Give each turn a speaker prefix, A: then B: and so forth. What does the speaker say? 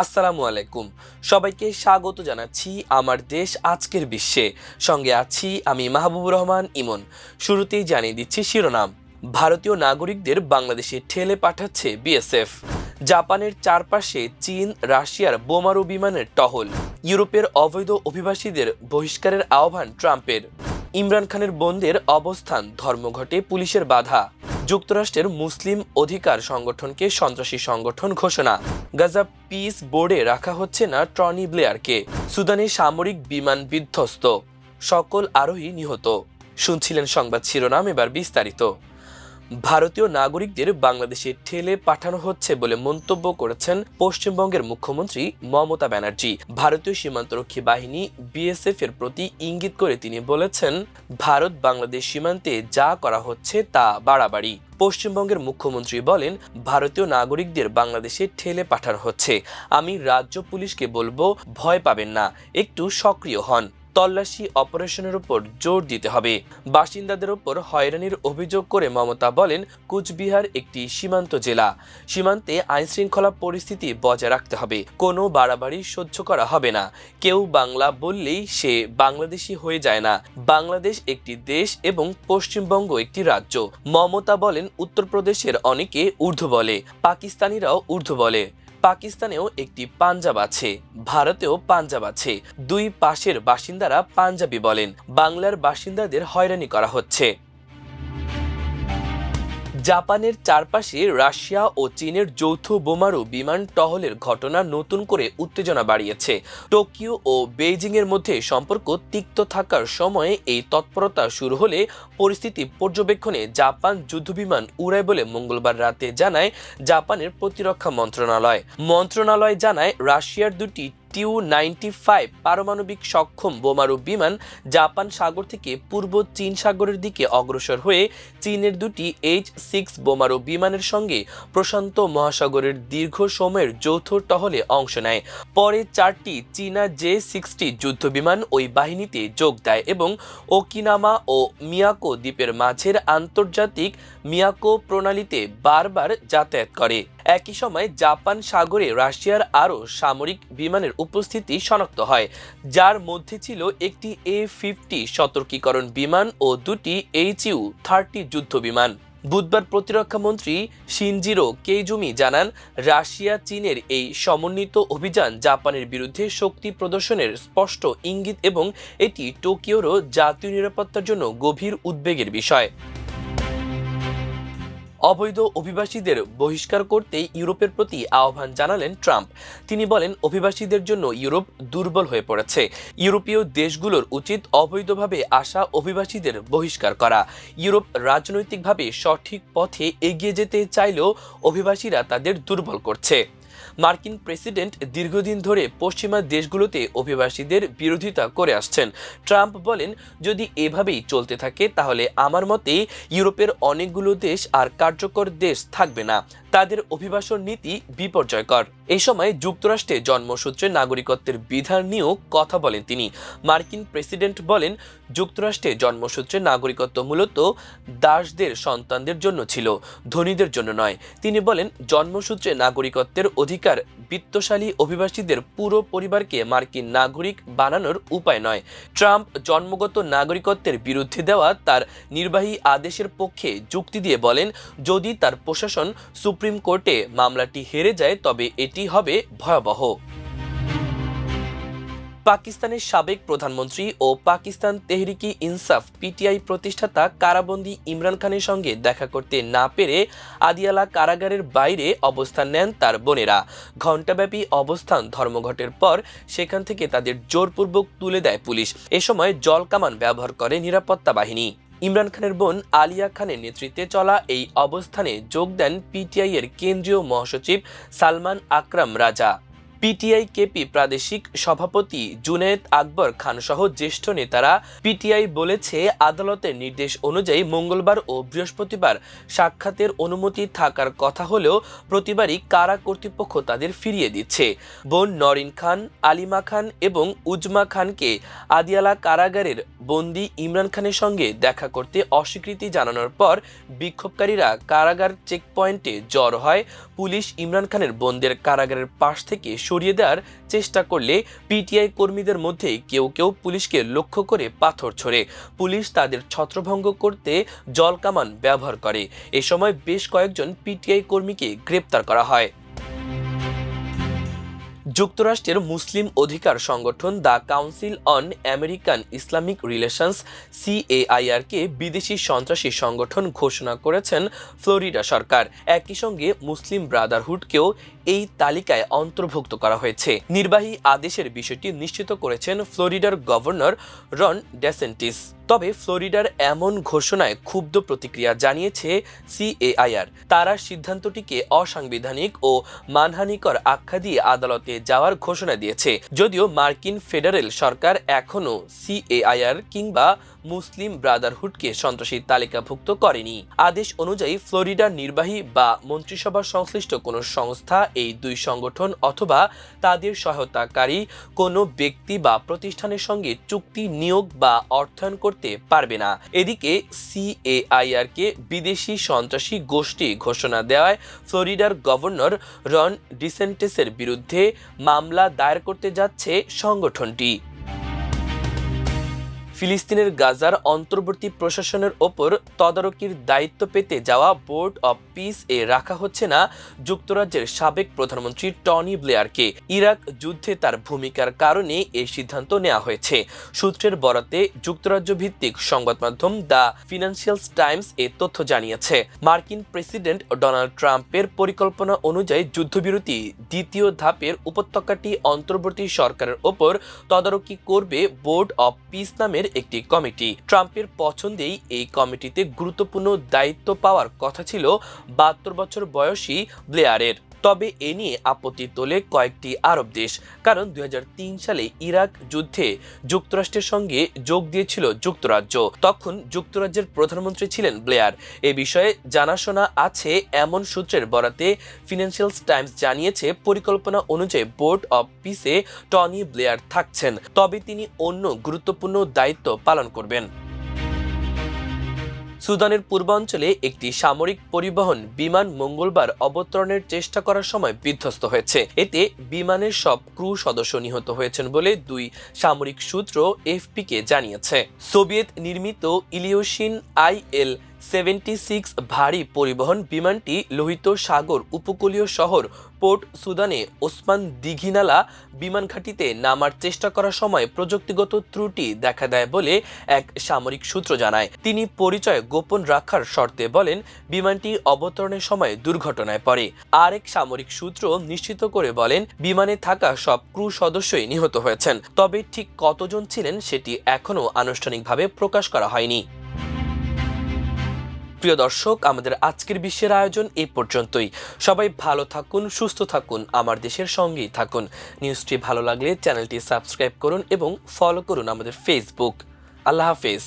A: আসসালামু আলাইকুম। সবাইকে স্বাগত জানাচ্ছি আমার দেশ আজকের বিশ্বে। সঙ্গে আছি আমি মাহবুব রহমান ইমন। শুরুতেই জানিয়ে দিচ্ছি শিরোনাম। ভারতীয় নাগরিকদের বাংলাদেশে ঠেলে পাঠাচ্ছে বিএসএফ। জাপানের চারপাশে চীন, রাশিয়ার বোমারু বিমানের টহল। ইউরোপের অবৈধ অভিবাসীদের বহিষ্কারের আহ্বান ট্রাম্পের। ইমরান খানের বন্দের অবস্থান ধর্মঘটে পুলিশের বাধা। যুক্তরাষ্ট্রের মুসলিম অধিকার সংগঠনকে সন্ত্রাসী সংগঠন ঘোষণা। গাজা পিস বোর্ডে রাখা হচ্ছে না ট্রনি ব্লেয়ারকে। সুদানে সামরিক বিমান বিধ্বস্ত। সকল আরোহী নিহত। শুনছিলেন সংবাদ শিরোনাম, এবার বিস্তারিত। ভারতীয় নাগরিকদের বাংলাদেশে ঠেলে পাঠানো হচ্ছে বলে মন্তব্য করেছেন পশ্চিমবঙ্গের মুখ্যমন্ত্রী মমতা ব্যানার্জি। ভারতীয় সীমান্তরক্ষী বাহিনী বিএসএফ এর প্রতি ইঙ্গিত করে তিনি বলেছেন, ভারত বাংলাদেশ সীমান্তে যা করা হচ্ছে তা বাড়াবাড়ি। পশ্চিমবঙ্গের মুখ্যমন্ত্রী বলেন, ভারতীয় নাগরিকদের বাংলাদেশে ঠেলে পাঠানো হচ্ছে। আমি রাজ্য পুলিশকে বলব, ভয় পাবেন না, একটু সক্রিয় হন। তল্লাশি অপারেশনের উপর জোর দিতে হবে। বাসিন্দাদের উপর হয়রানির অভিযোগ করে মমতা বলেন, কুচবিহার একটি সীমান্ত জেলা। সীমান্তে আইনশৃঙ্খলা পরিস্থিতি বজায় রাখতে হবে। কোনো বাড়াবাড়ি সহ্য করা হবে না। কেউ বাংলা বললেই সে বাংলাদেশি হয়ে যায় না। বাংলাদেশ একটি দেশ এবং পশ্চিমবঙ্গ একটি রাজ্য। মমতা বলেন, উত্তরপ্রদেশের অনেকে উর্দু বলে, পাকিস্তানিরাও উর্দু বলে। পাকিস্তানেও একটি পাঞ্জাব আছে, ভারতেও পাঞ্জাব আছে। দুই পাশের বাসিন্দারা পাঞ্জাবি বলেন। বাংলার বাসিন্দাদের হয়রানি করা হচ্ছে। জাপানের চারপাশে রাশিয়া ও চীনের যৌথ বোমারু বিমান টহলের ঘটনা নতুন করে উত্তেজনা বাড়িয়েছে। টোকিও ও বেইজিং এর মধ্যে সম্পর্ক তিক্ত থাকার সময়ে এই তৎপরতা শুরু হলে পরিস্থিতি পর্যবেক্ষণে জাপান যুদ্ধবিমান উড়ায় বলে মঙ্গলবার রাতে জানায় জাপানের প্রতিরক্ষা মন্ত্রণালয়। মন্ত্রণালয় জানায়, রাশিয়ার দুটি টিউ নাইনটি ফাইভ পারমাণবিক সক্ষম বোমারু বিমান জাপান সাগর থেকে পূর্ব চীন সাগরের দিকে অগ্রসর হয়ে চীনের দুটি এইচ সিক্স বোমারু বিমানের সঙ্গে প্রশান্ত মহাসাগরের দীর্ঘ সময়ের যৌথ টহলে অংশ নেয়। পরে চারটি চীনা জে সিক্সটি যুদ্ধবিমান ওই বাহিনীতে যোগ দেয় এবং ওকিনামা ও মিয়াকো দ্বীপের মাঝের আন্তর্জাতিক মিয়াকো প্রণালীতে বারবার যাতায়াত করে। একই সময় জাপান সাগরে রাশিয়ার আরও সামরিক বিমানের উপস্থিতি শনাক্ত হয়, যার মধ্যে ছিল একটি এ ফিফটি সতর্কীকরণ বিমান ও দুটি এইচইউ থার্টি যুদ্ধ বিমান। বুধবার প্রতিরক্ষা মন্ত্রী শিনজিরো কেইজুমি জানান, রাশিয়া, চীনের এই সমন্বিত অভিযান জাপানের বিরুদ্ধে শক্তি প্রদর্শনের স্পষ্ট ইঙ্গিত এবং এটি টোকিওরও জাতীয় নিরাপত্তার জন্য গভীর উদ্বেগের বিষয়। অবৈধ অভিবাসীদের বহিষ্কার করতে ইউরোপের প্রতি আহ্বান জানালেন ট্রাম্প। তিনি বলেন, অভিবাসীদের জন্য ইউরোপ দুর্বল হয়ে পড়েছে। ইউরোপীয় দেশগুলোর উচিত অবৈধভাবে আসা অভিবাসীদের বহিষ্কার করা। ইউরোপ রাজনৈতিকভাবে সঠিক পথে এগিয়ে যেতে চাইলেও অভিবাসীরা তাদের দুর্বল করছে। মার্কিন প্রেসিডেন্ট দীর্ঘদিন ধরে পশ্চিমা দেশগুলোতে অভিবাসীদের বিরোধিতা করে আসছেন। ট্রাম্প বলেন, যদি এভাবেই চলতে থাকে, তাহলে আমার মতে ইউরোপের অনেকগুলো দেশ আর কার্যকর দেশ থাকবে না। তাদের অভিবাসন নীতি বিপর্যয়কর। এই সময় যুক্তরাষ্ট্রে জন্মসূত্রে নাগরিকত্বের বিধান নিয়েও কথা বলেন তিনি। মার্কিন প্রেসিডেন্ট বলেন, যুক্তরাষ্ট্রে জন্মসূত্রে নাগরিকত্ব মূলত দাসদের সন্তানদের জন্য ছিল, ধনীদের জন্য নয়। তিনি বলেন, জন্মসূত্রে নাগরিকত্বের অধিকার বিত্তশালী অভিবাসীদের পুরো পরিবারকে মার্কিন নাগরিক বানানোর উপায় নয়। ট্রাম্প জন্মগত নাগরিকত্বের বিরুদ্ধে দেওয়া তার নির্বাহী আদেশের পক্ষে যুক্তি দিয়ে বলেন, যদি তার প্রশাসন সুপ্রিম কোর্টে মামলাটি হেরে যায়, তবে এটি হবে ভয়াবহ। পাকিস্তানের সাবেক প্রধানমন্ত্রী ও পাকিস্তান তেহরিকি ইনসাফ পিটিআই প্রতিষ্ঠাতা কারাবন্দি ইমরান খানের সঙ্গে দেখা করতে না পেরে আদিয়ালা কারাগারের বাইরে অবস্থান নেন তার বোনেরা। ঘণ্টাব্যাপী অবস্থান ধর্মঘটের পর সেখান থেকে তাদের জোরপূর্বক তুলে দেয় পুলিশ। এ সময় জল কামান ব্যবহার করে নিরাপত্তা বাহিনী। ইমরান খানের বোন আলিয়া খানের নেতৃত্বে চলা এই অবস্থানে যোগ দেন পিটিআই এর কেন্দ্রীয় মহাসচিব সালমান আকরাম রাজা। পিটিআই কেপি প্রাদেশিক সভাপতি জুনেদ আকবর খান সহ জ্যেষ্ঠ নেতারা পিটিআই বলেছে, আদালতের নির্দেশ অনুযায়ী মঙ্গলবার ও বৃহস্পতিবার সাক্ষাতের অনুমতি থাকার কথা হলেও প্রতিবারই কারা কর্তৃপক্ষ তাদের ফিরিয়ে দিচ্ছে। বোন নরিন খান, আলিমা খান এবং উজমা খানকে আদিয়ালা কারাগারের বন্দি ইমরান খানের সঙ্গে দেখা করতে অস্বীকৃতি জানানোর পর বিক্ষোভকারীরা কারাগার চেকপয়েন্টে জড় হয়। পুলিশ ইমরান খানের বোনদের কারাগারের পাশ থেকে সরিয়ে দেওয়ার চেষ্টা করলে পিটিআই কর্মীদের মধ্যে কেউ কেউ পুলিশকে লক্ষ্য করে পাথর ছোড়ে। পুলিশ তাদের ছত্রভঙ্গ করতে জলকামান ব্যবহার করে। এ সময় বেশ কয়েকজন পিটিআই কর্মীকে গ্রেপ্তার করা হয়। যুক্তরাষ্ট্রের মুসলিম অধিকার সংগঠন the council on American Islamic relations, সিএআইআরকে বিদেশি সন্ত্রাসী সংগঠন ঘোষণা করেছেন ফ্লোরিডা সরকার। একই সঙ্গে মুসলিম ব্রাদারহুডকেও এই তালিকায় অন্তর্ভুক্ত করা হয়েছে। নির্বাহী আদেশের বিষয়টি নিশ্চিত করেছেন ফ্লোরিডার গভর্নর রন ডেসেন্টিস। তবে ফ্লোরিডার এমন ঘোষণায় ক্ষুব্ধ প্রতিক্রিয়া জানিয়েছে সিএআইআর। তারা সিদ্ধান্তটিকে অসাংবিধানিক ও মানহানিকর আখ্যা দিয়ে আদালতে যাওয়ার ঘোষণা দিয়েছে। যদিও মার্কিন ফেডারেল সরকার এখনও সিএআইআর কিংবা মুসলিম ব্রাদারহুডকে সন্ত্রাসী তালিকাভুক্ত করেনি। আদেশ অনুযায়ী ফ্লোরিডার নির্বাহী বা মন্ত্রিসভার সংশ্লিষ্ট কোনো সংস্থা, এই দুই সংগঠন অথবা তাদের সহায়তাকারী কোনো ব্যক্তি বা প্রতিষ্ঠানের সঙ্গে চুক্তি নিয়োগ বা অর্থায়ন করতে পারবে না। এদিকে সিএআইআর কে বিদেশি সন্ত্রাসী গোষ্ঠী ঘোষণা দেওয়ায় ফ্লোরিডার গভর্নর রন ডিসেন্টেসের বিরুদ্ধে মামলা দায়ের করতে যাচ্ছে সংগঠনটি। ফিলিস্তিনের গাজার অন্তর্বর্তী প্রশাসনের ওপর তদারকির দায়িত্ব পেতে যাওয়া বোর্ড অব পিস এ রাখা হচ্ছে না যুক্তরাজ্যের সাবেক প্রধানমন্ত্রী টনি ব্লেয়ারকে। ইরাক যুদ্ধে তার ভূমিকার কারণে এই সিদ্ধান্ত নেওয়া হয়েছে। সূত্রের বরাতে যুক্তরাজ্য ভিত্তিক সংবাদ মাধ্যম দ্য ফিনান্সিয়াল টাইমস এ তথ্য জানিয়েছে। মার্কিন প্রেসিডেন্ট ডোনাল্ড ট্রাম্পের পরিকল্পনা অনুযায়ী যুদ্ধবিরতি দ্বিতীয় ধাপের উপত্যকাটি অন্তর্বর্তী সরকারের ওপর তদারকি করবে বোর্ড অব পিস নামের একটি কমিটি। ট্রাম্পের পছন্দেই এই কমিটিতে গুরুত্বপূর্ণ দায়িত্ব পাওয়ার কথা ছিল বাহাত্তর বছর বয়সী ব্লেয়ারের। তবে এ নিয়ে আপত্তি তোলে কয়েকটি আরব দেশ। কারণ দুই হাজার তিন সালে ইরাক যুদ্ধে যুক্তরাষ্ট্রের সঙ্গে যোগ দিয়েছিল যুক্তরাজ্য। তখন যুক্তরাজ্যের প্রধানমন্ত্রী ছিলেন ব্লেয়ার। এ বিষয়ে জানাশোনা আছে এমন সূত্রের বরাতে ফিনান্সিয়াল টাইমস জানিয়েছে, পরিকল্পনা অনুযায়ী বোর্ড অব পিসে টনি ব্লেয়ার থাকছেন। তবে তিনি অন্য গুরুত্বপূর্ণ দায়িত্ব পালন করবেন। সুদানের পূর্বাঞ্চলে একটি সামরিক পরিবহন বিমান মঙ্গলবার অবতরণের চেষ্টা করার সময় বিধ্বস্ত হয়েছে। এতে বিমানের সব ক্রু সদস্য নিহত হয়েছেন বলে দুই সামরিক সূত্র এফপিকে জানিয়েছে। সোভিয়েত নির্মিত ইলিওসিন আইএল সেভেন্টি সিক্স ভারী পরিবহন বিমানটি লোহিত সাগর উপকূলীয় শহর পোর্ট সুদানে ওসমান দিঘিনালা বিমান ঘাঁটিতে নামার চেষ্টা করার সময় প্রযুক্তিগত ত্রুটি দেখা দেয় বলে এক সামরিক সূত্র জানায়। তিনি পরিচয় গোপন রাখার শর্তে বলেন, বিমানটি অবতরণের সময় দুর্ঘটনায় পড়ে। আরেক সামরিক সূত্র নিশ্চিত করে বলেন, বিমানে থাকা সব ক্রু সদস্যই নিহত হয়েছেন। তবে ঠিক কতজন ছিলেন সেটি এখনও আনুষ্ঠানিকভাবে প্রকাশ করা হয়নি। প্রিয় দর্শক, আমাদের আজকের বিশ্বের আয়োজন এ পর্যন্তই। সবাই ভালো থাকুন, সুস্থ থাকুন, আমার দেশের সঙ্গেই থাকুন। নিউজটি ভালো লাগলে চ্যানেলটি সাবস্ক্রাইব করুন এবং ফলো করুন আমাদের ফেসবুক আল্লাহ হাফেজ।